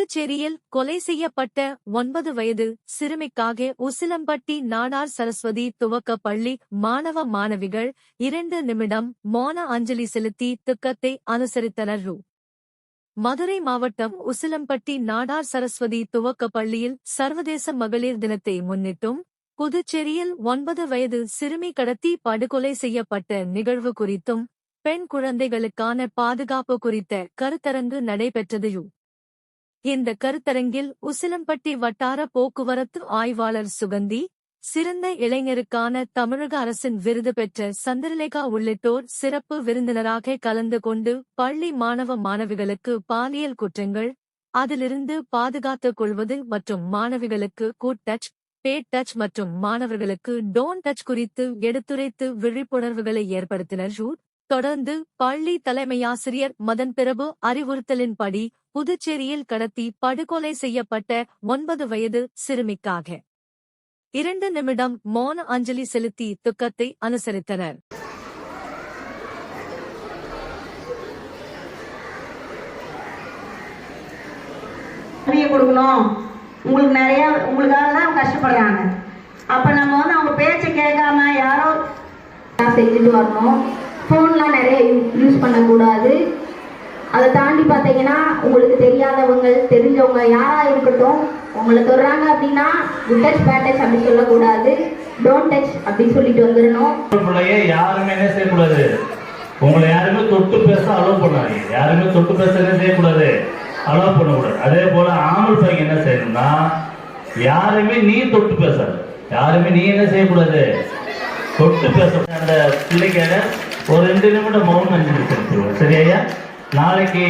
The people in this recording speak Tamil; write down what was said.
புதுச்சேரியில் கொலை செய்யப்பட்ட ஒன்பது வயது சிறுமிக்காக உசிலம்பட்டி நாடார் சரஸ்வதி துவக்க பள்ளி மாணவ மாணவிகள் இரண்டு நிமிடம் மௌன அஞ்சலி செலுத்தி துக்கத்தை அனுசரித்தனர். ரூ. மதுரை மாவட்டம் உசிலம்பட்டி நாடார் சரஸ்வதி துவக்க பள்ளியில் சர்வதேச மகளிர் தினத்தை முன்னிட்டும் புதுச்சேரியில் ஒன்பது வயது சிறுமி கடத்தி படுகொலை செய்யப்பட்ட நிகழ்வு குறித்தும் பெண் குழந்தைகளுக்கான பாதுகாப்பு குறித்த கருத்தரங்கு நடைபெற்றது. இந்த கருத்தரங்கில் உசிலம்பட்டி வட்டார போக்குவரத்து ஆய்வாளர் சுகந்தி சிறந்த இளைஞருக்கான தமிழக அரசின் விருது பெற்ற சந்திரலேகா உள்ளிட்டோர் சிறப்பு விருந்தினராக கலந்து கொண்டு பள்ளி மாணவ மாணவிகளுக்கு பாலியல் குற்றங்கள் அதிலிருந்து பாதுகாத்துக் கொள்வது மற்றும் மாணவிகளுக்கு கூட்டச் பேட் டச் மற்றும் மாணவர்களுக்கு டோன் டச் குறித்து எடுத்துரைத்து விழிப்புணர்வுகளை ஏற்படுத்தினர். தொடர்ந்து பள்ளி தலைமையாசிரியர் மதன் பிரபு அறிவுறுத்தலின்படி புதுச்சேரியில் கடத்தி படுகொலை செய்யப்பட்ட ஒன்பது வயது சிறுமிக்காக. இரண்டு நிமிடம் மௌன அஞ்சலி செலுத்தி துக்கத்தை அனுசரித்தனர். கொடுக்கணும். உங்களுக்கு நிறைய உங்களுக்காக தான் கஷ்டப்படுறாங்க. அப்போ நம்ம வந்து அவங்க பேச்சை கேட்காம யாரோ செஞ்சுட்டு வரணும்? ஃபோன்லாம் நிறைய யூஸ் பண்ணக்கூடாது. அதை தாண்டி பார்த்தீங்கன்னா உங்களுக்கு தெரியாதவங்க தெரிஞ்சவங்க யாராக இருக்கட்டும் உங்களை தொடுறாங்க அப்படின்னா குட் டச் பேட் டச் அப்படி சொல்லக்கூடாது. டோன்ட் டச் அப்படின்னு சொல்லிட்டு வந்துடணும். பிள்ளைய யாருமே என்ன செய்யக்கூடாது? உங்களை யாருமே தொட்டு பேச அலோவ் பண்ணாதீங்க. யாருமே தொட்டு பேச என்ன செய்யக்கூடாது? அலோவ் பண்ணக்கூடாது. அதே போல ஆம்பல் பையன் என்ன செய்யணும்னா யாருமே நீ தொட்டு பேசாது. யாருமே நீ என்ன செய்யக்கூடாது? தொட்டு பேச அந்த பிள்ளைக்காக ஒரு ரெண்டு நிமிடம் மௌனம் அஞ்சு சரி சரியா நாளைக்கு